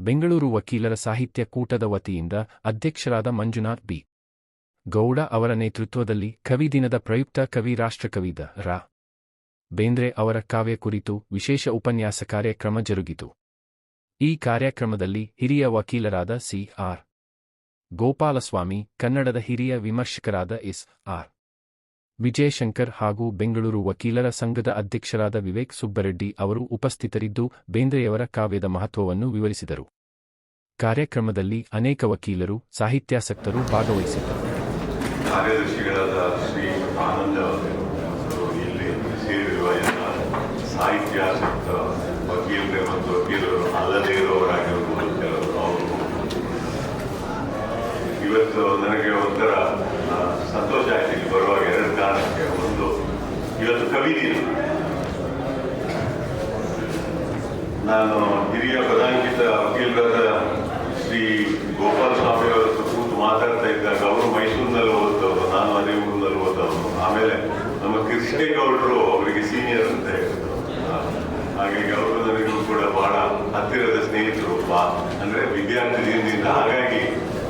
ಬೆಂಗಳೂರು ವಕೀಲರ ಸಾಹಿತ್ಯ ಕೂಟದ ವತಿಯಿಂದ ಅಧ್ಯಕ್ಷರಾದ ಮಂಜುನಾಥ್ ಬಿ. ಗೌಡ ಅವರ ನೇತೃತ್ವದಲ್ಲಿ ಕವಿ ದಿನದ ಪ್ರಯುಕ್ತ ಕವಿ ರಾಷ್ಟ್ರಕವಿದ ರಾ. ಬೇಂದ್ರೆ ಅವರ ಕಾವ್ಯ ಕುರಿತು ವಿಶೇಷ ಉಪನ್ಯಾಸ ಕಾರ್ಯಕ್ರಮ ಜರುಗಿತು. ಈ ಕಾರ್ಯಕ್ರಮದಲ್ಲಿ ಹಿರಿಯ ವಕೀಲರಾದ ಸಿ. ಆರ್. ಗೋಪಾಲಸ್ವಾಮಿ, ಕನ್ನಡದ ಹಿರಿಯ ವಿಮರ್ಶಕರಾದ ಎಸ್. ಆರ್. ವಿಜಯಶಂಕರ್ ಹಾಗೂ ಬೆಂಗಳೂರು ವಕೀಲರ ಸಂಘದ ಅಧ್ಯಕ್ಷರಾದ ವಿವೇಕ್ ಸುಬ್ಬರೆಡ್ಡಿ ಅವರು ಉಪಸ್ಥಿತರಿದ್ದು ಬೇಂದ್ರೆಯವರ ಕಾವ್ಯದ ಮಹತ್ವವನ್ನು ವಿವರಿಸಿದರು. ಕಾರ್ಯಕ್ರಮದಲ್ಲಿ ಅನೇಕ ವಕೀಲರು, ಸಾಹಿತ್ಯಾಸಕ್ತರು ಭಾಗವಹಿಸಿದ್ದರು. ಸಾಹಿತ್ಯಾಸಕ್ತ ವಕೀಲರು ಮತ್ತು ವಕೀಲರು ಅಲ್ಲದೇ ಇರುವವರಾಗಿರ್ಬೋದು ಕೆಲವರು ಅವರು ಇವತ್ತು ನನಗೆ ಒಂಥರ ಸಂತೋಷ ಆಯ್ತು ಬರುವಾಗ ಕಾರಣಕ್ಕೆ ಒಂದು ಇವತ್ತು ಕವಿ ನಾನು ಹಿರಿಯ ಪದಾಂಕಿತ ವಕೀಲರಾದ ಶ್ರೀ ಗೋಪಾಲ ಸ್ವಾಮಿ ಅವರ ಕೂತು ಮಾತಾಡ್ತಾ ಇದ್ದಾಗ ಅವರು ಮೈಸೂರಿನಲ್ಲಿ ಓದ್ತವರು ನಾನು ಅದೇ ಊರಿನಲ್ಲಿ ಓದವರು ಆಮೇಲೆ ನಮ್ಮ ಕೃಷ್ಣೇಗೌಡರು ಅವರಿಗೆ ಸೀನಿಯರ್ ಅಂತ ಹೇಳಿದ್ರು. ಹಾಗಾಗಿ ಅವರು ಕೂಡ ಬಹಳ ಹತ್ತಿರದ ಸ್ನೇಹಿತರು ಬಾ ಅಂದ್ರೆ ವಿದ್ಯಾರ್ಥಿ ದಿನದಿಂದ ಹಾಗಾಗಿ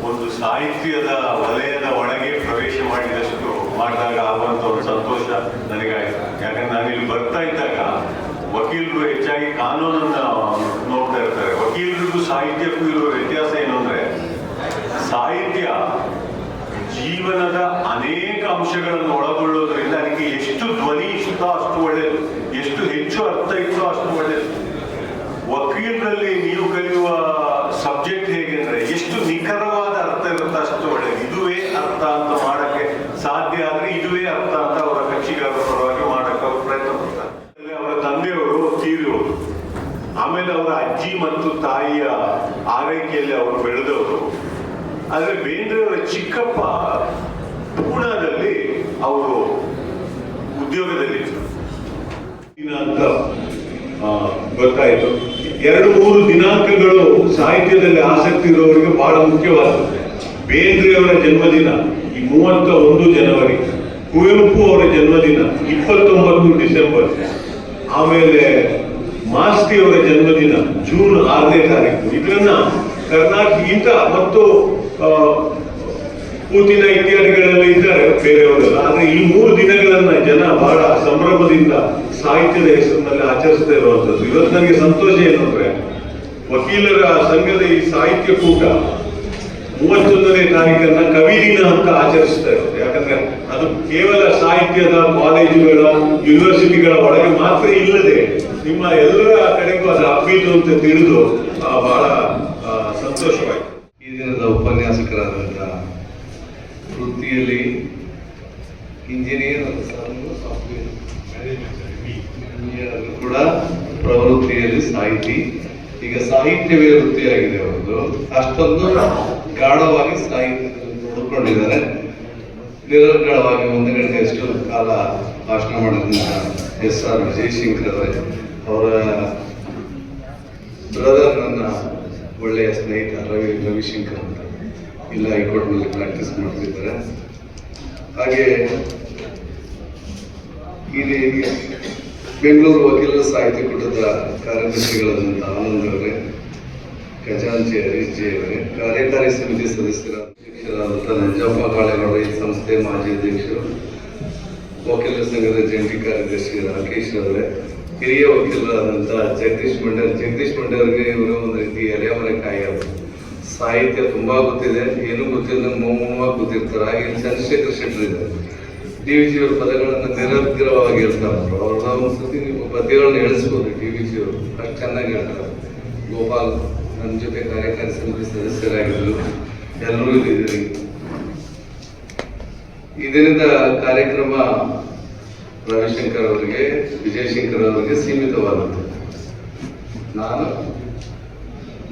ಒಂದು ಸಾಹಿತ್ಯದ ವಲಯದ ಒಳಗೆ ಪ್ರವೇಶ ಮಾಡಿದಷ್ಟು ಮಾಡಿದಾಗ ಆಗುವಂಥ ಒಂದು ಸಂತೋಷ ನನಗಾಯಿತು. ಯಾಕಂದ್ರೆ ನಾನು ಇಲ್ಲಿ ಬರ್ತಾ ಇದ್ದಾಗ ವಕೀಲರು ಹೆಚ್ಚಾಗಿ ಕಾನೂನನ್ನ ನೋಡ್ತಾ ಇರ್ತಾರೆ. ವಕೀಲರಿಗೂ ಸಾಹಿತ್ಯಕ್ಕೂ ಇರುವ ವ್ಯತ್ಯಾಸ ಏನು ಅಂದ್ರೆ, ಸಾಹಿತ್ಯ ಜೀವನದ ಅನೇಕ ಅಂಶಗಳನ್ನು ಒಳಗೊಳ್ಳೋದ್ರಿಂದ ಅದಕ್ಕೆ ಎಷ್ಟು ಧ್ವನಿ ಇಷ್ಟೋ ಅಷ್ಟು ಒಳ್ಳೆಯದು ಎಷ್ಟು ಹೆಚ್ಚು ಅರ್ಥ ಇತ್ತೋ ಅಷ್ಟು ಒಳ್ಳೆಯದು ವಕೀಲರಲ್ಲಿ ನೀವು ಕಲಿಯುವ ಸಬ್ಜೆಕ್ಟ್ ಹೇಗೆ ಅಂದ್ರೆ ಎಷ್ಟು ನಿಖರವಾದ ಅರ್ಥ ಇರುತ್ತೆ ಅಷ್ಟು ಒಳ್ಳೆಯದು ಇದುವೇ ಅರ್ಥ ಅಂತ ಮಾಡಕ್ಕೆ ಸಾಧ್ಯ ಆದ್ರೆ ಇದುವೇ ಅರ್ಥ ಅಂತ ಅವರ ಕಕ್ಷಿಗಾರರ ಪರವಾಗಿ ಮಾಡಕ್ಕೆ ಅವರು ಪ್ರಯತ್ನ ಪಡ್ತಾರೆ ಅಲ್ಲಿ ಅವರ ತಂದೆಯವರು ತೀರಿ ಹೋದ್ರು ಆಮೇಲೆ ಅವರ ಅಜ್ಜಿ ಮತ್ತು ತಾಯಿಯ ಆರೈಕೆಯಲ್ಲಿ ಅವರು ಬೆಳೆದವರು. ಆದ್ರೆ ಬೇಂದ್ರೆಯವರ ಚಿಕ್ಕಪ್ಪ ಪೂನಾದಲ್ಲಿ ಅವರು ಉದ್ಯೋಗದಲ್ಲಿ ದಿನ ಅಂತ ಗೊತ್ತಾಯ್ತು ಎರಡು ಮೂರು ದಿನಾಂಕಗಳು ಸಾಹಿತ್ಯದಲ್ಲಿ ಆಸಕ್ತಿ ಇರುವವರಿಗೆ ಬಹಳ ಮುಖ್ಯವಾದ ಬೇಂದ್ರೆಯವರ ಜನ್ಮದಿನ ಈ ಮೂವತ್ತ ಒಂದು ಜನವರಿ, ಕುವೆಂಪು ಅವರ ಜನ್ಮದಿನ ಇಪ್ಪತ್ತೊಂಬತ್ತು ಡಿಸೆಂಬರ್. ಆಮೇಲೆ ಮಾಸ್ತಿ ಅವರ ಜನ್ಮದಿನ ಜೂನ್ ಆರನೇ ತಾರೀಕು. ಇದನ್ನ ಕರ್ನಾಟಕ ಇಂಥ ಮತ್ತು ಪೂತಿನ ಇತ್ಯಾದಿಗಳೆಲ್ಲ ಇದ್ದಾರೆ ಬೇರೆಯವರೆಲ್ಲ. ಆದ್ರೆ ಈ ಮೂರು ದಿನಗಳನ್ನ ಜನ ಬಹಳ ಸಂಭ್ರಮದಿಂದ ಸಾಹಿತ್ಯದ ಹೆಸರಿನಲ್ಲಿ ಆಚರಿಸ್ತಾ ಇರುವಂತದ್ದು ಇವತ್ತು ನನಗೆ ಸಂತೋಷ ಏನಂದ್ರೆ ವಕೀಲರ ಸಂಘದ ಈ ಸಾಹಿತ್ಯ ಕೂಟ ಮೂವತ್ತೊಂದನೇ ತಾರೀಕನ್ನ ಕವಿ ದಿನ ಅಂತ ಆಚರಿಸ್ತಾ ಇರೋದು ಯಾಕಂದ್ರೆ ಅದು ಕೇವಲ ಸಾಹಿತ್ಯದ ಕಾಲೇಜುಗಳ ಯೂನಿವರ್ಸಿಟಿಗಳ ಒಳಗೆ ಮಾತ್ರ ಇಲ್ಲದೆ ನಿಮ್ಮ ಎಲ್ಲರ ಕಡೆಗೂ ಅದು ಹಬ್ಬಿತು ಅಂತ ತಿಳಿದು ಆ, ಬಹಳ ಸಂತೋಷವಾಯಿತು. ಈ ದಿನದ ಉಪನ್ಯಾಸಕರಾದಂಥ ವೃತ್ತಿಯಲ್ಲಿ ಇಂಜಿನಿಯರ್ ಸಾಫ್ಟ್ವೇರ್ ಇಂಜಿನಿಯರ್ ಕೂಡ ಪ್ರವೃತ್ತಿಯಲ್ಲಿ ಸಾಹಿತಿ. ಈಗ ಸಾಹಿತ್ಯವೇ ವೃತ್ತಿಯಾಗಿದೆ ಅವರು ಅಷ್ಟೊಂದು ಗಾಢವಾಗಿ ಸಾಹಿತ್ಯದಲ್ಲಿ ನೋಡಿಕೊಂಡಿದ್ದಾರೆ ನಿರರ್ಗಳವಾಗಿ ಒಂದು ಗಂಟೆಯಷ್ಟು ಕಾಲ ಭಾಷಣ ಮಾಡಿದ ಎಸ್ ಆರ್ ವಿಜಯಶಂಕರ್ ಅವರೇ ಅವರ ಬ್ರದರ್ ನನ್ನ ಒಳ್ಳೆಯ ಸ್ನೇಹಿತ ರವಿ, ರವಿಶಂಕರ್ ಅಂತ. ಇಲ್ಲ ಹೈಕೋರ್ಟ್ನಲ್ಲಿ ಪ್ರಾಕ್ಟೀಸ್ ಮಾಡ್ತಿದ್ದಾರೆ. ಹಾಗೆ ಇಲ್ಲಿ ಬೆಂಗಳೂರು ವಕೀಲರ ಸಾಹಿತ್ಯ ಕೂಟದ ಕಾರ್ಯದರ್ಶಿಗಳಾದಂಥ ಆನಂದ್ ಅವರೇ, ಖಜಾಂಚಿ ಹರೀಶ್ ಜಿ ಅವರೇ, ಕಾರ್ಯಕಾರಿ ಸಮಿತಿ ಸದಸ್ಯರ ಅಧ್ಯಕ್ಷರಾದಂಥ ನಂಜಪ್ಪ ಕಾಳೇಗೌಡ ಈ ಸಂಸ್ಥೆ ಮಾಜಿ ಅಧ್ಯಕ್ಷರು, ವಕೀಲರ ಸಂಘದ ಜಂಟಿ ಕಾರ್ಯದರ್ಶಿ ರಾಕೇಶ್ ಅವರೇ ಹಿರಿಯ ವಕೀಲರಾದಂಥ ಜಗದೀಶ್ ಮಂಡಲ್ ಜಗದೀಶ್ ಮಂಡಲ್ಗೆ ಇವರು ಒಂದು ರೀತಿ ಎಲೆಮನೆ ಕಾಯಿ ಸಾಹಿತ್ಯ ತುಂಬಾ ಗೊತ್ತಿದೆ. ಏನು ಗೊತ್ತಿಲ್ಲ ಮೋಮವಾಗಿ ಗೊತ್ತಿರ್ತಾರೆ ಹಾಗೆ ಚಂದ್ರಶೇಖರ್ ಶೆಟ್ಟರ್ ಇದ್ದಾರೆ. ಡಿ ವಿ ಜಿ ಅವ್ರ ಪದಗಳನ್ನು ನಿರರ್ಗ್ರವಾಗಿ ಹೇಳ್ತಾರೆ. ಅವ್ರನ್ನ ಒಂದ್ಸತಿ ನೀವು ಪದ್ಯಗಳನ್ನ ಎಳಿಸ್ಬೋದು ಡಿ ವಿ ಜಿ ಅವರು. ಅಷ್ಟು ಚೆನ್ನಾಗಿ ಹೇಳ್ತಾರೆ. ಗೋಪಾಲ್ ನನ್ನ ಜೊತೆ ಕಾರ್ಯಕಾರಿ ಸಮಿತಿ ಸದಸ್ಯರಾಗಿದ್ದರು ಎಲ್ಲರೂ ಇದ್ದೀರಿ. ಇದರಿಂದ ಕಾರ್ಯಕ್ರಮ ರವಿಶಂಕರ್ ಅವರಿಗೆ, ವಿಜಯಶಂಕರ್ ಅವರಿಗೆ ಸೀಮಿತವಾದದ್ದು ನಾನು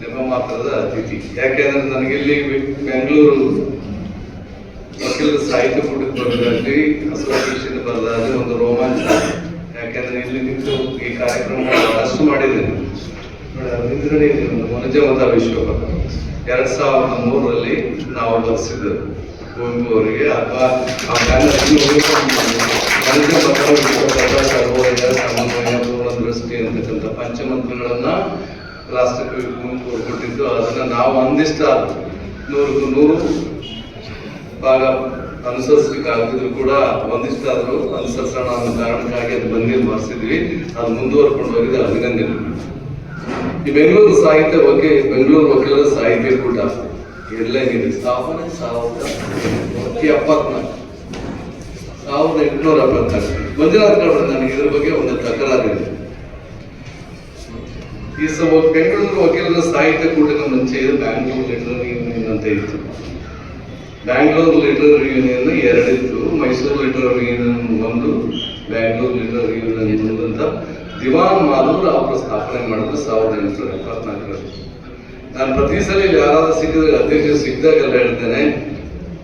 ನಿಮ್ಮ ಮಾತ್ರದ ಅತಿಥಿ. ಯಾಕೆಂದ್ರೆ ನನಗೆ ಇಲ್ಲಿ ಬೆಂಗಳೂರು ವಕೀಲರ ಸಾಹಿತ್ಯ ಕೂಟಕ್ಕೆ ಬರೋದಾಗ್ಲಿ ಅಸೋಸಿಯೇಷನ್ ಬರೋದಾಗ್ಲಿ ಒಂದು ರೋಮಾಂಚ ಯಾಕೆಂದ್ರೆ ಇಲ್ಲಿ ನಿಂತು ಈ ಕಾರ್ಯಕ್ರಮ ಅಷ್ಟು ಮಾಡಿದ್ದೇನೆ. ಹಿಂದ್ಗಡೆ ಒಂದು ಮನುಜಮತ ವಿಶ್ವ ಎರಡ್ ಸಾವಿರದ ಮೂರರಲ್ಲಿ ನಾವು ಬರೆಸಿದ್ದು ಕುವೆಂಪು ಅವರಿಗೆ ಅಥವಾ ಆ ಬ್ಯಾನರ್ ವಿಶ್ವ ಸರ್ವೋದಯ ಸಮನ್ವಯ ಪೂರ್ಣ ದೃಷ್ಟಿ ಅಂತಕ್ಕಂಥ ಪಂಚಮಂತ್ರಗಳನ್ನ ಕೊಟ್ಟಿದ್ದು ಅದನ್ನು ನಾವು ಅಂದಿಷ್ಟ ನೂರಕ್ಕೂ ನೂರು ಭಾಗ ಅನುಸರಿಸ್ಲಿಕ್ಕೆ ಆಗದಿದ್ರು ಕೂಡ ಒಂದಿಷ್ಟಾದರೂ ಅನುಸರಿಸೋಣ ಅನ್ನೋ ಕಾರಣಕ್ಕಾಗಿ ಅದು ಬಂದಿದ್ದು ಮಾಡಿಸಿದ್ವಿ. ಅದು ಮುಂದುವರ್ಕೊಂಡು ಹೋಗಿದೆ, ಅಭಿನಂದನೆ. ಈ ಬೆಂಗಳೂರು ಸಾಹಿತ್ಯ ಬಗ್ಗೆ, ಬೆಂಗಳೂರು ವಕೀಲರ ಸಾಹಿತ್ಯ ಕೂಡ ಎಲ್ಲ ಸ್ಥಾಪನೆ ಸಾವಿರದ ಎಪ್ಪತ್ನಾಲ್ಕು. ಸಾವಿರದ ಎಂಟುನೂರ ಎಪ್ಪತ್ನಾಲ್ಕು ಮಂಜುನಾಥ್ ಕಳ್ರ ನನಗೆ ಇದ್ರ ಬಗ್ಗೆ ಒಂದು ತಕರಾರಿದೆ ಈ ಸಭ ಬೆಂಗಳೂರು ವಕೀಲರ ಸಾಹಿತ್ಯ ಕೂಟದ ಮುಂಚೆ ಇದು ಬ್ಯಾಂಗ್ಳೂರು ಲಿಟರರಿ ಯೂನಿಯನ್ ಅಂತ ಇತ್ತು. ಬ್ಯಾಂಗ್ಳೂರು ಲಿಟರರಿ ಯೂನಿಯನ್ ಎರಡಿತ್ತು. ಮೈಸೂರು ಲಿಟರರಿ ಯೂನಿಯನ್ ಒಂದು, ಬ್ಯಾಂಗ್ಳೂರು ಲಿಟರರಿ ಯೂನಿಯನ್ ಅಂತ. ದಿವಾನ್ ಮಾಧವ್ ಅವರು ಸ್ಥಾಪನೆ ಮಾಡಿದ್ರು ಸಾವಿರದ ಎಂಟುನೂರ ಎಪ್ಪತ್ನಾಲ್ಕರಲ್ಲಿ. ನಾನು ಪ್ರತಿ ಸಲ ಯಾರಾದ್ರೂ ಸಿಕ್ಕಿದ್ರೆ ಅಧ್ಯಕ್ಷ ಸಿಕ್ಕಿದಾಗೆಲ್ಲ ಹೇಳ್ತೇನೆ.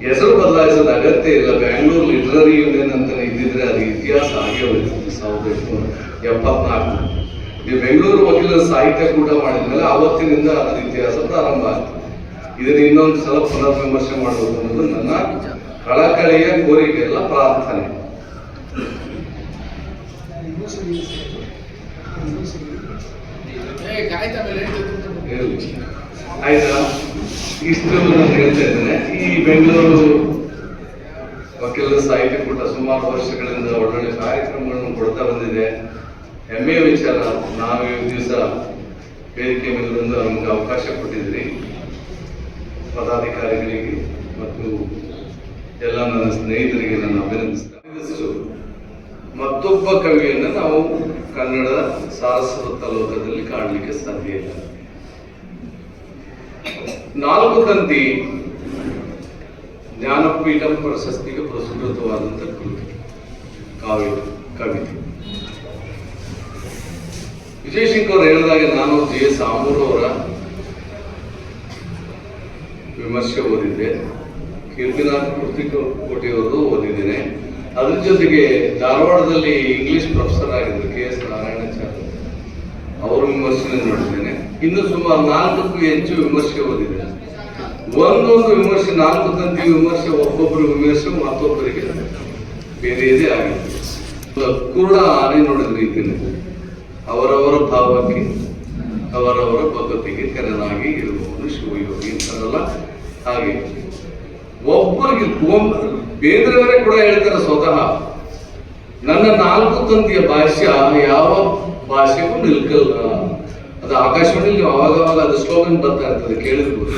ಹೆಸರು ಬದಲಾಯಿಸೋದು ಅಗತ್ಯ ಇಲ್ಲ. ಬ್ಯಾಂಗ್ಳೂರ್ ಲಿಟ್ರರಿ ಯೂನಿಯನ್ ಅಂತ ಇದ್ದಿದ್ರೆ ಅದು ಇತಿಹಾಸ ಆಗೇ ಹೋಗ್ತಿತ್ತು ಸಾವಿರದ ಎಂಟುನೂರ ಎಪ್ಪತ್ನಾಲ್ಕು ಈ ಬೆಂಗಳೂರು ವಕೀಲರ ಸಾಹಿತ್ಯ ಕೂಟ ಮಾಡಿದ್ಮೇಲೆ ಆವತ್ತಿನಿಂದ ಅದರ ಇತಿಹಾಸ ಪ್ರಾರಂಭ ಆಯ್ತು. ಇದನ್ನು ಇನ್ನೊಂದು ಸಲ ಪುನರ್ ವಿಮರ್ಶೆ ಮಾಡಬೇಕು ಅನ್ನೋದು ನನ್ನ ಕಳಕಳಿಯ ಕೋರಿಕೆ ಎಲ್ಲ ಪ್ರಾರ್ಥನೆ. ಆಯ್ತಾ? ಇಷ್ಟು ನಾನು ಹೇಳ್ತಾ ಇದ್ದೇನೆ. ಈ ಬೆಂಗಳೂರು ವಕೀಲರ ಸಾಹಿತ್ಯ ಕೂಟ ಸುಮಾರು ವರ್ಷಗಳಿಂದ ಒಳ್ಳೊಳ್ಳೆ ಕಾರ್ಯಕ್ರಮಗಳನ್ನು ಕೊಡ್ತಾ ಬಂದಿದೆ. ಹೆಮ್ಮೆಯ ವಿಚಾರ, ನಾವು ಈ ದಿವಸ ವೇದಿಕೆ ಮೇಲೆ ಬಂದು ನಮಗೆ ಅವಕಾಶ ಕೊಟ್ಟಿದ್ರಿ ಪದಾಧಿಕಾರಿಗಳಿಗೆ ಮತ್ತು ಎಲ್ಲ ನನ್ನ ಸ್ನೇಹಿತರಿಗೆ ನಾನು ಅಭಿನಂದಿಸ್ತೇನೆ ಮತ್ತೊಬ್ಬ ಕವಿಯನ್ನು ನಾವು ಕನ್ನಡ ಸಾರಸ್ವತ ಲೋಕದಲ್ಲಿ ಕಾಣಲಿಕ್ಕೆ ಸಾಧ್ಯ ಇಲ್ಲ. ನಾಲ್ಕು ತಂತಿ ಜ್ಞಾನಪೀಠ ಪ್ರಶಸ್ತಿಗೆ ಪುರಸ್ಕೃತವಾದಂಥ ಕೃತಿ, ಕಾವ್ಯ, ಕವಿತೆ. ವಿಜಯ್ ಸಿಂಗ್ ಅವರು ಹೇಳಿದಾಗ ನಾನು ಜಿ ಎಸ್ ಆಮೂರು ಅವರ ವಿಮರ್ಶೆ ಓದಿದ್ದೆ. ಕೀರ್ತಿನಾಥ್ ಕೋಟೆಯವರು ಓದಿದ್ದೇನೆ. ಅದ್ರ ಜೊತೆಗೆ ಧಾರವಾಡದಲ್ಲಿ ಇಂಗ್ಲಿಷ್ ಪ್ರೊಫೆಸರ್ ಆಗಿದ್ದರು ಕೆ ಎಸ್ ನಾರಾಯಣಾಚಾರ್ಯ ಅವರು ವಿಮರ್ಶೆ ನೋಡಿದ್ದೇನೆ ಇನ್ನು ಸುಮಾರು ನಾಲ್ಕಕ್ಕೂ ಹೆಚ್ಚು ವಿಮರ್ಶೆ ಓದಿದೆ. ಒಂದೊಂದು ವಿಮರ್ಶೆ, ನಾಲ್ಕು ತಂತಿ ವಿಮರ್ಶೆ, ಒಬ್ಬೊಬ್ಬರು ವಿಮರ್ಶೆ, ಮತ್ತೊಬ್ಬರಿಗೆ ಬೇರೆಯದೇ ಆಗಿದೆ ಕೂಡ ಆನೆ ನೋಡಿದ ರೀತಿಯಲ್ಲಿ ಅವರವರ ಭಾವಕ್ಕೆ, ಅವರವರ ಭಗತಿಗೆ ಕರೆನಾಗಿ ಇರುವವನು ಶಿವಯೋಗಿ ಅಂತಾರಲ್ಲ. ಹಾಗೆ ಒಬ್ಬರಿಗೆ ಬೇಂದ್ರೆಯವರೇ ಕೂಡ ಹೇಳ್ತಾರೆ ಸ್ವತಃ, ನನ್ನ ನಾಲ್ಕು ತಂತಿಯ ಭಾಷ್ಯ ಯಾವ ಭಾಷೆಗೂ ನಿಲ್ಕಲ್ಲ. ಅದು ಆಕಾಶವಾಣಿಯಲ್ಲಿ ಅವಾಗ ಅದು ಸ್ಲೋಗನ್ ಬರ್ತಾ ಇರ್ತದೆ, ಕೇಳಿರ್ಬೋದು.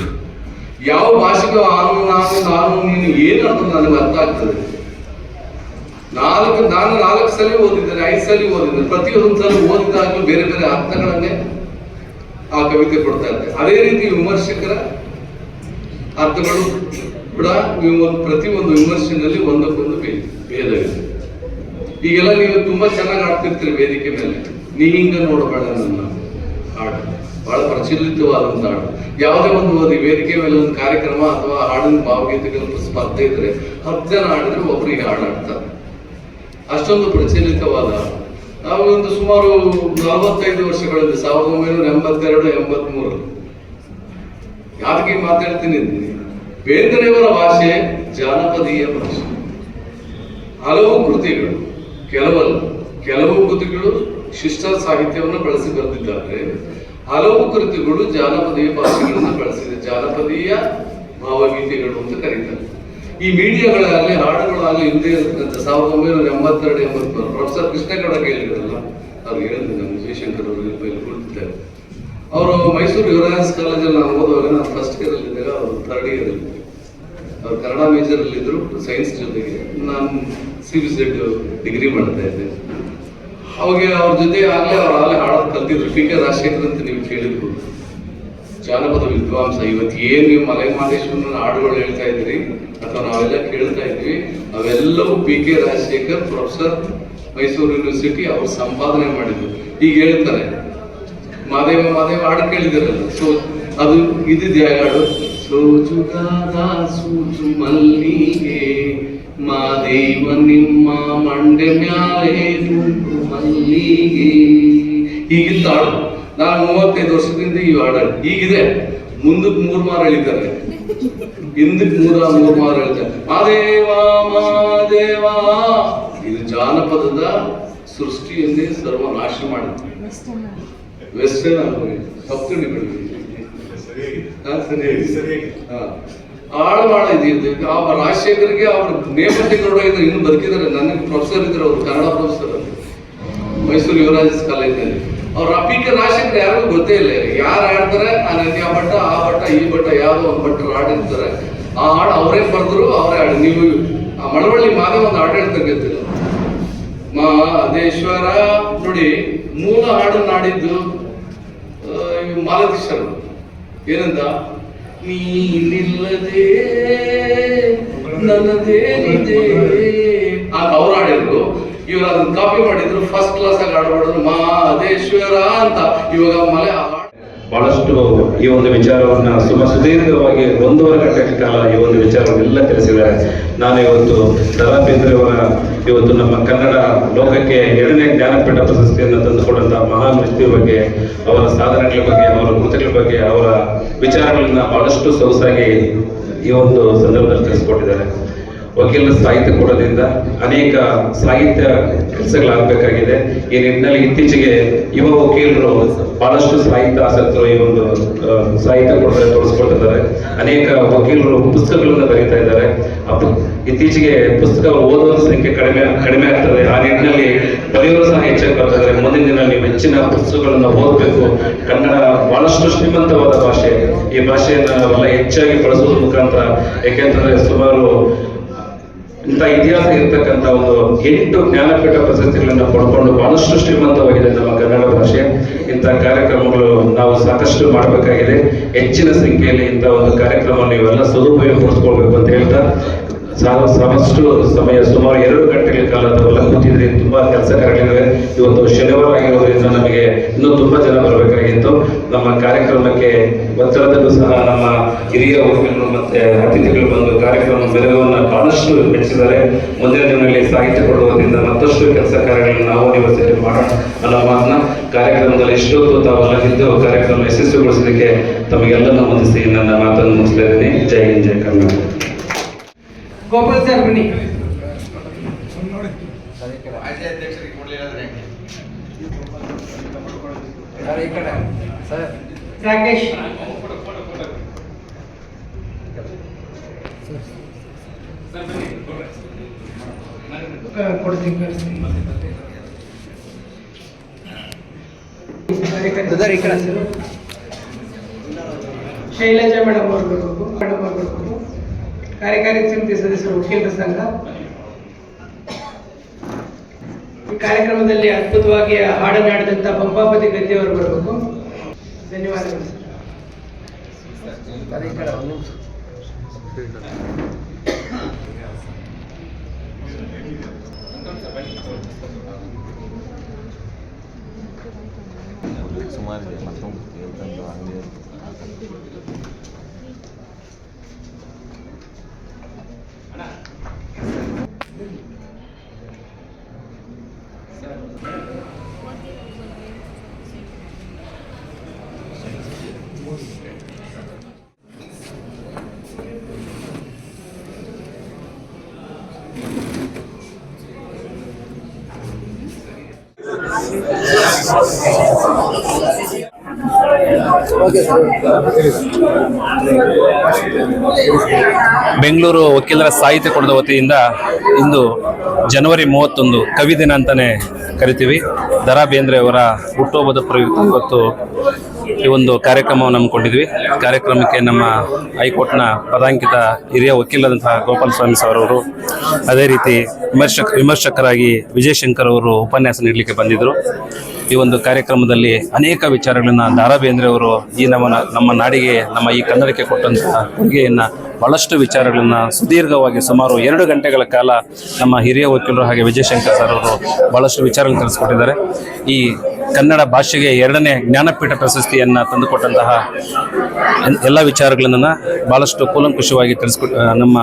ಯಾವ ಭಾಷೆಗೂ ಆನು ನಾನು ನಾನು ನೀನು ಏನು ಅಂತ ನನಗೆ ಅರ್ಥ ಆಗ್ತದೆ. ನಾಲ್ಕು, ನಾನು ನಾಲ್ಕು ಸಲ ಓದಿದ್ದೇನೆ, ಐದು ಸಲ ಓದಿದ್ದೇನೆ, ಪ್ರತಿಯೊಂದು ಸಲ ಓದಿದಾಗಲೂ ಬೇರೆ ಬೇರೆ ಅರ್ಥಗಳನ್ನೇ ಆ ಕವಿತೆ ಕೊಡ್ತಾ ಇರ್ತದೆ. ಅದೇ ರೀತಿ ವಿಮರ್ಶಕರ ಅರ್ಥಗಳು ಕೂಡ ಪ್ರತಿ ಒಂದು ವಿಮರ್ಶೆನಲ್ಲಿ ಒಂದಕ್ಕೊಂದು ಭೇದ ಭೇದವಿದೆ. ಈಗೆಲ್ಲ ನೀವು ತುಂಬಾ ಚೆನ್ನಾಗಿ ಆಡ್ತಿರ್ತೀರಿ ವೇದಿಕೆ ಮೇಲೆ. ನೀ ಹಿಂಗ ನೋಡಬೇಡ ನನ್ನ. ಹಾಡು. ಬಹಳ ಪ್ರಚಲಿತವಾದಂಥ ಹಾಡು. ಯಾವುದೇ ಒಂದು ಓದಿ ವೇದಿಕೆ ಮೇಲೆ ಒಂದು ಕಾರ್ಯಕ್ರಮ ಅಥವಾ ಹಾಡಿನ ಭಾವಗೀತೆಗಳ ಸ್ಪರ್ಧೆ ಇದ್ರೆ ಹತ್ತು ಜನ ಹಾಡಿದ್ರೆ ಒಬ್ಬರಿಗೆ ಹಾಡು ಹಾಡ್ತಾರೆ ಅಷ್ಟೊಂದು ಪ್ರಚಲಿತವಾದ ನಾವು ಒಂದು ಸುಮಾರು ನಲವತ್ತೈದು ವರ್ಷಗಳಲ್ಲಿ, ಸಾವಿರದ ಒಂಬೈನೂರ ಎಂಬತ್ತೆರಡು, ಎಂಬತ್ಮೂರು. ಯಾರಿಗೆ ಮಾತಾಡ್ತೀನಿ? ಬೇಂದ್ರೆಯವರ ಭಾಷೆ ಜಾನಪದೀಯ ಭಾಷೆ. ಹಲವು ಕೃತಿಗಳು. ಕೆಲವಲ್ಲ, ಕೆಲವು ಕೃತಿಗಳು ಶಿಷ್ಟ ಸಾಹಿತ್ಯವನ್ನು ಬಳಸಿ ಬರೆದಿದ್ದಾರೆ ಹಲವು ಕೃತಿಗಳು ಜಾನಪದೀಯ ಭಾಷೆಗಳನ್ನು ಬಳಸಿದೆ. ಜಾನಪದೀಯ ಭಾವಗೀತೆಗಳು ಅಂತ ಕರೀತಾರೆ. ಈ ಮೀಡಿಯಾಗಳಾಗಲಿ ಹಾಡುಗಳಾಗಲಿ, ಹಿಂದೆ ಇರ್ತಕ್ಕಂಥ ಸಾವಿರದ ಒಂಬೈನೂರ ಎಂಬತ್ತೆರಡು, ಎಂಬತ್ಮೂರು, ಪ್ರೊಫೆಸರ್ ಕೃಷ್ಣಗೌಡ ಕೇಳಿದ್ರಲ್ಲ ಅವ್ರು ಹೇಳಿದ್ರು ನಮ್ಮ ಜಯಶಂಕರ್ ಅವರು ಕುಳಿತಿದ್ದಾರೆ ಅವರು ಮೈಸೂರು ಯುವರಾಜ್ ಕಾಲೇಜಲ್ಲಿ ನಾನು ಓದುವಾಗ ನಾನು ಫಸ್ಟ್ ಇಯರ್ ಇದ್ದಾಗ ಅವರು ಥರ್ಡ್ ಇಯರ್ ಅಲ್ಲಿ ಅವ್ರು ಕನ್ನಡ ಮೇಜರ್ ಅಲ್ಲಿ ಇದ್ರು ಸೈನ್ಸ್ ಜೊತೆಗೆ. ನಾನು ಸಿ ಬಿ ಸೆಡ್ ಡಿಗ್ರಿ ಮಾಡ್ತಾ ಇದ್ದೆ. ಅವಾಗ ಅವ್ರ ಜೊತೆ ಆಗ್ಲೇ ಅವ್ರು ಆಗಲೇ ಹಾಡೋದು ಕಲ್ತಿದ್ರು. ಪಿ ಕೆ ರಾಜಶೇಖರ್ ಅಂತ ನೀವು ಕೇಳಿದ್ರು. ಜಾನಪದ ವಿದ್ವಾಂಸ, ಇವತ್ತು ಏನ್ ನೀವು ಮಲೆ ಮಹದೇಶ್ವರನ ಹಾಡುಗಳು ಹೇಳ್ತಾ ಇದ್ರಿ ಅಥವಾ ನಾವೆಲ್ಲ ಕೇಳ್ತಾ ಇದ್ವಿ ಅವೆಲ್ಲವೂ P K Rajashekhar, professor Mysuru university ಅವ್ರು ಸಂಪಾದನೆ ಮಾಡಿದ್ರು ಈಗ ಹೇಳ್ತಾರೆ, ಮಾದೇವ ಮಾದೇವ ಹಾಡು ಕೇಳಿದಿರಲ್ಲ ಸೊ ಅದು ಇದಿದೆ ಆ ಹಾಡು? ಸೋಜುಗಾದ ಮಲ್ಲಿಗೆ ಮಾದೇವ ನಿಮ್ಮ ಮಂಡೆ ಮ್ಯಾಲೆ ದುಂಡು ಮಲ್ಲಿಗೆ. ಹೀಗಿತ್ತು ಹಾಡು ನಾನು ಮೂವತ್ತೈದು ವರ್ಷದಿಂದ ಈ ಹಾಡು. ಹೀಗಿದೆ. ಮುಂದಕ್ಕೆ ಮೂರ್ ಮಾರು ಹೇಳಿದ್ದಾರೆ ಹಿಂದಕ್ಕೆ ಮೂರ ಮೂರ್ ಮಾರು ಹೇಳ್ತಾರೆ ಮಾದೇವ ಮಾದೇವ ಇದು ಜಾನಪದದ ಸೃಷ್ಟಿಯನ್ನೇ ಸರ್ವನಾಶ ಮಾಡುತ್ತೆ ವೆಸ್ಟರ್ನ್ ಆಗೋಗಿದೆ ತಪ್ಪು ಹಾ. ಆಳು ಇದೆ. ಆ ರಾಜಶೇಖರ್ಗೆ ಅವ್ರ ನೇಪಥ್ಯಗಳು ಇದ್ರು ಇನ್ನು ಬದುಕಿದ್ದಾರೆ ನನಗೆ ಪ್ರೊಫೆಸರ್ ಇದ್ರು ಅವರು ಕನ್ನಡ ಪ್ರೊಫೆಸರ್ ಮೈಸೂರು ಯುವರಾಜಸ್ ಕಾಲೇಜಲ್ಲಿ. ಅವ್ರ ಪಿ ಕೆ ರಾಜಶೇಖರ್ ಯಾರಿಗೂ ಗೊತ್ತೇ ಇಲ್ಲ. ಯಾರು ಆಡ್ತಾರೆ? ಆ ನಂದಿ ಆ ಬಟ್ಟ ಆ ಬಟ್ಟ ಈ ಬಟ್ಟ ಯಾವುದೋ ಒಂದು ಭಟ್ರು ಆಡಿರ್ತಾರೆ. ಆ ಹಾಡು ಅವರೇ ಬರೆದ್ರು ಅವರೇ ಹಾಡು. ನೀವು ಆ ಮಳವಳ್ಳಿ ಮಾದೇ ಒಂದು ಹಾಡು ಹೇಳ್ತಕ್ಕಂತಿಲ್ಲ ಮಹದೇಶ್ವರ ನೋಡಿ ಮೂಲ ಹಾಡು ನಾಡಿದ್ದು ಆ, ಇವ್ ಮಾಲತೀಶ್ವರ ಏನಂತ? ನೀನಿಲ್ಲದೆ ನನ್ನದೇನಿದೆ ಆ ಅವ್ರು ಹಾಡಿದ್ರು ಇವ್ರು ಅದನ್ನ ಕಾಪಿ ಮಾಡಿದ್ರು ಫಸ್ಟ್ ಕ್ಲಾಸ್ ಆಗಿ ಹಾಡ್ಬಿಡಿದ್ರು ಮಹದೇಶ್ವರ ಅಂತ. ಇವಾಗ ಮಲೆ ಬಹಳಷ್ಟು ಈ ಒಂದು ವಿಚಾರವನ್ನ ಸುಮ ಸುದೀರ್ಘವಾಗಿ ಒಂದೂವರೆ ಗಂಟೆ ಕಾಲ ಈ ಒಂದು ವಿಚಾರವನ್ನೆಲ್ಲ ತಿಳಿಸಿದ್ದಾರೆ. ನಾನು ಇವತ್ತು ದರಾ ಬೇಂದ್ರೆಯವರ ಇವತ್ತು ನಮ್ಮ ಕನ್ನಡ ಲೋಕಕ್ಕೆ ಎರಡನೇ ಜ್ಞಾನಪೀಠ ಪ್ರಶಸ್ತಿಯನ್ನು ತಂದುಕೊಡುವಂತಹ ಮಹಾನ್ ವ್ಯಕ್ತಿಯ ಬಗ್ಗೆ, ಅವರ ಸಾಧನೆಗಳ ಬಗ್ಗೆ, ಅವರ ಕೃತಿಗಳ ಬಗ್ಗೆ, ಅವರ ವಿಚಾರಗಳನ್ನ ಬಹಳಷ್ಟು ಸೊಗಸಾಗಿ ಈ ಒಂದು ಸಂದರ್ಭದಲ್ಲಿ ತಿಳಿಸಿಕೊಟ್ಟಿದ್ದಾರೆ. ವಕೀಲರ ಸಾಹಿತ್ಯ ಕೂಡದಿಂದ ಅನೇಕ ಸಾಹಿತ್ಯ ಕೆಲಸಗಳಾಗಬೇಕಾಗಿದೆ. ಈ ನಿಟ್ಟಿನಲ್ಲಿ ಇತ್ತೀಚೆಗೆ ಯುವ ವಕೀಲರು ಬಹಳಷ್ಟು ಸಾಹಿತ್ಯ ಆಸಕ್ತರು ಈ ಒಂದು ಸಾಹಿತ್ಯ ಕೂಡ ತೋರಿಸ್ಕೊಳ್ತಿದ್ದಾರೆ ಅನೇಕ ವಕೀಲರು ಪುಸ್ತಕಗಳನ್ನು ಬರೀತಾ ಇದ್ದಾರೆ. ಇತ್ತೀಚೆಗೆ ಪುಸ್ತಕ ಓದುವ ಸಂಖ್ಯೆ ಕಡಿಮೆ ಕಡಿಮೆ ಆಗ್ತದೆ. ಆ ನಿಟ್ಟಿನಲ್ಲಿ ಬರೆಯೋರು ಸಹ ಹೆಚ್ಚಾಗಿ ಬರ್ತಾರೆ ಮುಂದಿನ ದಿನ ನೀವು ಹೆಚ್ಚಿನ ಪುಸ್ತಕಗಳನ್ನು ಓದಬೇಕು. ಕನ್ನಡ ಬಹಳಷ್ಟು ಶ್ರೀಮಂತವಾದ ಭಾಷೆ. ಈ ಭಾಷೆಯನ್ನು ಹೆಚ್ಚಾಗಿ ಬಳಸುವುದರ ಮುಖಾಂತರ ಯಾಕೆಂತಂದ್ರೆ ಸುಮಾರು ಇಂಥ ಇತಿಹಾಸ ಇರತಕ್ಕಂಥ ಒಂದು ಎಂಟು ಜ್ಞಾನಪೀಠ ಪ್ರಶಸ್ತಿಗಳನ್ನು ಪಡ್ಕೊಂಡು ಬಹಳಷ್ಟು ಶ್ರೀಮಂತವಾಗಿದೆ ನಮ್ಮ ಕನ್ನಡ ಭಾಷೆ. ಇಂಥ ಕಾರ್ಯಕ್ರಮಗಳು ನಾವು ಸಾಕಷ್ಟು ಮಾಡಬೇಕಾಗಿದೆ. ಹೆಚ್ಚಿನ ಸಂಖ್ಯೆಯಲ್ಲಿ ಇಂಥ ಒಂದು ಕಾರ್ಯಕ್ರಮ ನೀವೆಲ್ಲ ಸದುಪಯೋಗಪಡಿಸ್ಕೊಳ್ಬೇಕು ಅಂತ ಹೇಳ್ತಾ ಸಾ- ಸಾಕಷ್ಟು ಸಮಯ ಸುಮಾರು ಎರಡು ಗಂಟೆಗಳ ಕಾಲ ತಾವೆಲ್ಲ ಕೂತಿದ್ರೆ ತುಂಬಾ ಕೆಲಸ ಕಾರ್ಯಗಳಿವೆ ಇವತ್ತು ಶನಿವಾರ ಆಗಿರೋದ್ರಿಂದ ನಮಗೆ ಇನ್ನೂ ತುಂಬಾ ಜನ ಬರಬೇಕಾಗಿತ್ತು ನಮ್ಮ ಕಾರ್ಯಕ್ರಮಕ್ಕೆ ಒತ್ತಡದಲ್ಲೂ ಸಹ ನಮ್ಮ ಹಿರಿಯ ಊರುಗಳು ಮತ್ತೆ ಅತಿಥಿಗಳು ಬಂದು ಕಾರ್ಯಕ್ರಮ ಬೆಲೆಗಳನ್ನು ಬಹಳಷ್ಟು ಮೆಚ್ಚಿದ್ದಾರೆ. ಮುಂದಿನ ದಿನಗಳಲ್ಲಿ ಸಾಹಿತ್ಯ ಕೊಡುವುದರಿಂದ ಮತ್ತಷ್ಟು ಕೆಲಸ ಕಾರ್ಯಗಳನ್ನು ನಾವು ನೀವು ಸೇರಿ ಮಾಡೋಣ ಅನ್ನೋ ಮಾತನ್ನ ಕಾರ್ಯಕ್ರಮದಲ್ಲಿ ಎಷ್ಟೊತ್ತು ತಾವೆಲ್ಲ ಇದ್ದು ಕಾರ್ಯಕ್ರಮ ಯಶಸ್ವಿಗೊಳಿಸಲಿಕ್ಕೆ ತಮಗೆಲ್ಲನೂ ಹೊಂದಿಸಿ ನನ್ನ ಮಾತನ್ನು ಮುಗಿಸ್ತಾ ಇದ್ದೀನಿ. ಜೈ ಹಿಂದ್, ಜೈ ಕರ್ನಾಟಕ. ಗೋಪಾಲ್ ಸರ್ ಬನ್ನಿ. ರಾಕೇಶ್. ಕ- ಕೊಡ್ತೀನಿ. ಕಳ್ಸ್ತೀನಿ. ಶೈಲಜಾ ಮೇಡಮ್ ಅವ್ರು ಬರ್ಬೇಕು ಮೇಡಮ್ ಅವ್ರು ಬರ್ಬೇಕು ಕಾರ್ಯಕಾರಿ ಸಮಿತಿ ಸದಸ್ಯರು ವಕೀಲರ ಸಂಘ. ಈ ಕಾರ್ಯಕ್ರಮದಲ್ಲಿ ಅದ್ಭುತವಾಗಿ ಹಾಡನಾಡಿದಂಥ ಪಂಪಾಪತಿ ಗದ್ದೆಯವರು ಬರಬೇಕು. ಧನ್ಯವಾದಗಳು ಸುಮಾರಿದೆ, ಮತ್ತೊಂದು ಹೇಳ್ತಂದು ಬೆಂಗಳೂರು ವಕೀಲರ ಸಾಹಿತ್ಯ ಕೊಡದ ವತಿಯಿಂದ ಇಂದು ಜನವರಿ ಮೂವತ್ತೊಂದು ಕವಿ ದಿನ ಅಂತಾನೆ ಕರಿತೀವಿ. ದರಾ ಬೇಂದ್ರೆ ಅವರ ಹುಟ್ಟುಹಬ್ಬದ ಪ್ರಯುಕ್ತ ಇವತ್ತು ಈ ಒಂದು ಕಾರ್ಯಕ್ರಮವನ್ನು ಹಮ್ಮಿಕೊಂಡಿದ್ವಿ ಕಾರ್ಯಕ್ರಮಕ್ಕೆ ನಮ್ಮ ಹೈಕೋರ್ಟ್ನ ಪದಾಂಕಿತ ಹಿರಿಯ ವಕೀಲರಂತಹ ಗೋಪಾಲ ಸ್ವಾಮಿ ಸರ್ ಅವರು ಅದೇ ರೀತಿ ವಿಮರ್ಶಕ ವಿಮರ್ಶಕರಾಗಿ ವಿಜಯಶಂಕರ್ ಅವರು ಉಪನ್ಯಾಸ ನೀಡಲಿಕ್ಕೆ ಬಂದಿದ್ದರು. ಈ ಒಂದು ಕಾರ್ಯಕ್ರಮದಲ್ಲಿ ಅನೇಕ ವಿಚಾರಗಳನ್ನು ದಾರಾ ಬೇಂದ್ರೆ ಅವರು ಈ ನಮ್ಮ ನಮ್ಮ ನಾಡಿಗೆ, ನಮ್ಮ ಈ ಕನ್ನಡಕ್ಕೆ ಕೊಟ್ಟಂತಹ ಕೊಡುಗೆಯನ್ನು ಬಹಳಷ್ಟು ವಿಚಾರಗಳನ್ನು ಸುದೀರ್ಘವಾಗಿ ಸುಮಾರು ಎರಡು ಗಂಟೆಗಳ ಕಾಲ ನಮ್ಮ ಹಿರಿಯ ವಕೀಲರು ಹಾಗೆ ವಿಜಯಶಂಕರ್ ಸರ್ ಅವರು ಬಹಳಷ್ಟು ವಿಚಾರಗಳನ್ನು ತಿಳಿಸ್ಕೊಟ್ಟಿದ್ದಾರೆ ಈ ಕನ್ನಡ ಭಾಷೆಗೆ ಎರಡನೇ ಜ್ಞಾನಪೀಠ ಪ್ರಶಸ್ತಿಯನ್ನು ತಂದುಕೊಟ್ಟಂತಹ ಎಲ್ಲ ವಿಚಾರಗಳನ್ನು ಭಾಳಷ್ಟು ಕೂಲಂಕುಷವಾಗಿ ತಿಳಿಸ್ಕೊಟ್ಟು ನಮ್ಮ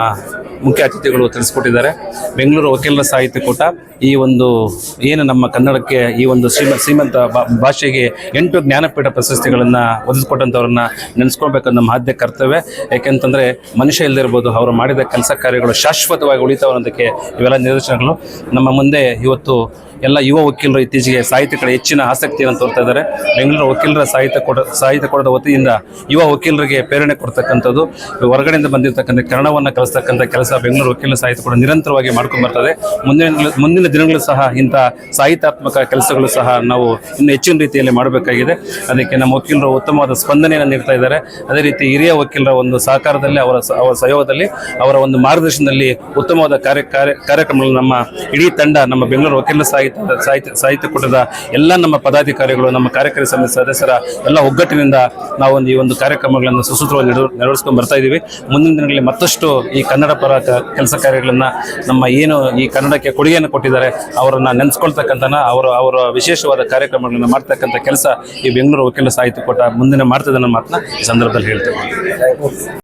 ಮುಖ್ಯ ಅತಿಥಿಗಳು ತಿಳಿಸ್ಕೊಟ್ಟಿದ್ದಾರೆ. ಬೆಂಗಳೂರು ವಕೀಲರ ಸಾಹಿತ್ಯ ಕೂಟ. ಈ ಒಂದು ಏನು ನಮ್ಮ ಕನ್ನಡಕ್ಕೆ ಈ ಒಂದು ಶ್ರೀಮ, ಶ್ರೀಮಂತ ಭಾಷೆಗೆ ಎಂಟು ಜ್ಞಾನಪೀಠ ಪ್ರಶಸ್ತಿಗಳನ್ನು ಒದಗಿಸ್ಕೊಟ್ಟಂಥವ್ರನ್ನ ನೆನೆಸ್ಕೊಳ್ಬೇಕು ನಮ್ಮ ಆದ್ಯ ಕರ್ತವ್ಯ. ಯಾಕೆಂತಂದರೆ ಮನುಷ್ಯ ಇಲ್ಲದಿರ್ಬೋದು ಅವರು ಮಾಡಿದ ಕೆಲಸ ಕಾರ್ಯಗಳು ಶಾಶ್ವತವಾಗಿ ಉಳಿತಾವ ಅನ್ನೋದಕ್ಕೆ ಇವೆಲ್ಲ ನಿದರ್ಶನಗಳು. ನಮ್ಮ ಮುಂದೆ ಇವತ್ತು ಎಲ್ಲ ಯುವ ವಕೀಲರು ಇತ್ತೀಚೆಗೆ ಸಾಹಿತ್ಯ ಕಡೆ ಹೆಚ್ಚಿನ ಆಸಕ್ತಿಯನ್ನು ತೋರ್ತಾ ಇದ್ದಾರೆ. ಬೆಂಗಳೂರು ವಕೀಲರ ಸಾಹಿತ್ಯ ಕೊಡ, ಸಾಹಿತ್ಯ ಕೊಡದ ವತಿಯಿಂದ ಯುವ ವಕೀಲರಿಗೆ ಪ್ರೇರಣೆ ಕೊಡ್ತಕ್ಕಂಥದ್ದು. ಹೊರಗಡೆಯಿಂದ ಬಂದಿರತಕ್ಕಂಥ ಕನ್ನಡವನ್ನು ಕಲಿಸ್ತಕ್ಕಂಥ ಕೆಲಸ ಬೆಂಗಳೂರು ವಕೀಲರ ಸಾಹಿತ್ಯ ಕೂಡ ನಿರಂತರವಾಗಿ ಮಾಡ್ಕೊಂಡು ಬರ್ತದೆ. ಮುಂದಿನ ದಿನಗಳು- ಮುಂದಿನ ದಿನಗಳು ಸಹ ಇಂಥ ಸಾಹಿತ್ಯಾತ್ಮಕ ಕೆಲಸಗಳು ಸಹ ನಾವು ಇನ್ನು ಹೆಚ್ಚಿನ ರೀತಿಯಲ್ಲಿ ಮಾಡಬೇಕಾಗಿದೆ. ಅದಕ್ಕೆ ನಮ್ಮ ವಕೀಲರು ಉತ್ತಮವಾದ ಸ್ಪಂದನೆಯನ್ನು ನೀಡ್ತಾ ಇದ್ದಾರೆ. ಅದೇ ರೀತಿ ಹಿರಿಯ ವಕೀಲರ ಒಂದು ಸಹಕಾರದಲ್ಲಿ ಅವರ ಅವರ ಸಹಯೋಗದಲ್ಲಿ ಅವರ ಒಂದು ಮಾರ್ಗದರ್ಶನದಲ್ಲಿ ಉತ್ತಮವಾದ ಕಾರ್ಯ ಕಾರ್ಯ, ಕಾರ್ಯಕ್ರಮಗಳು ನಮ್ಮ ಇಡೀ ತಂಡ, ನಮ್ಮ ಬೆಂಗಳೂರು ವಕೀಲರ ಸಾಹಿತ್ಯ ಸಾಹಿತ್ಯ ಸಾಹಿತ್ಯ ಕೂಟದ ಎಲ್ಲ ನಮ್ಮ ಪದಾಧಿಕಾರಿಗಳು, ನಮ್ಮ ಕಾರ್ಯಕಾರಿ ಸಮಿತಿ ಸದಸ್ಯರ ಎಲ್ಲ ಒಗ್ಗಟ್ಟಿನಿಂದ ನಾವು ಒಂದು ಈ ಒಂದು ಕಾರ್ಯಕ್ರಮಗಳನ್ನು ಸುಸೂತ್ರವಾಗಿ ನೆರವ್- ನೆರವೇರಿಸ್ಕೊಂಡು ಬರ್ತಾ ಇದ್ದೀವಿ. ಮುಂದಿನ ದಿನಗಳಲ್ಲಿ ಮತ್ತಷ್ಟು ಈ ಕನ್ನಡ ಪರ ಕೆಲಸ ಕಾರ್ಯಗಳನ್ನು ನಮ್ಮ ಏನು ಈ ಕನ್ನಡಕ್ಕೆ ಕೊಡುಗೆಯನ್ನು ಕೊಟ್ಟಿದ್ದಾರೆ ಅವರನ್ನು ನೆನೆಸ್ಕೊಳ್ತಕ್ಕಂಥ ಅವರ ಅವರ ವಿಶೇಷವಾದ ಕಾರ್ಯಕ್ರಮಗಳನ್ನು ಮಾಡ್ತಕ್ಕಂಥ ಕೆಲಸ ಈ ಬೆಂಗಳೂರು ವಕೀಲ ಸಾಹಿತ್ಯ ಕೂಟ ಮುಂದಿನ ಮಾಡ್ತದೆ ಅನ್ನೋ ಮಾತನ್ನ ಈ ಸಂದರ್ಭದಲ್ಲಿ ಹೇಳ್ತೇವೆ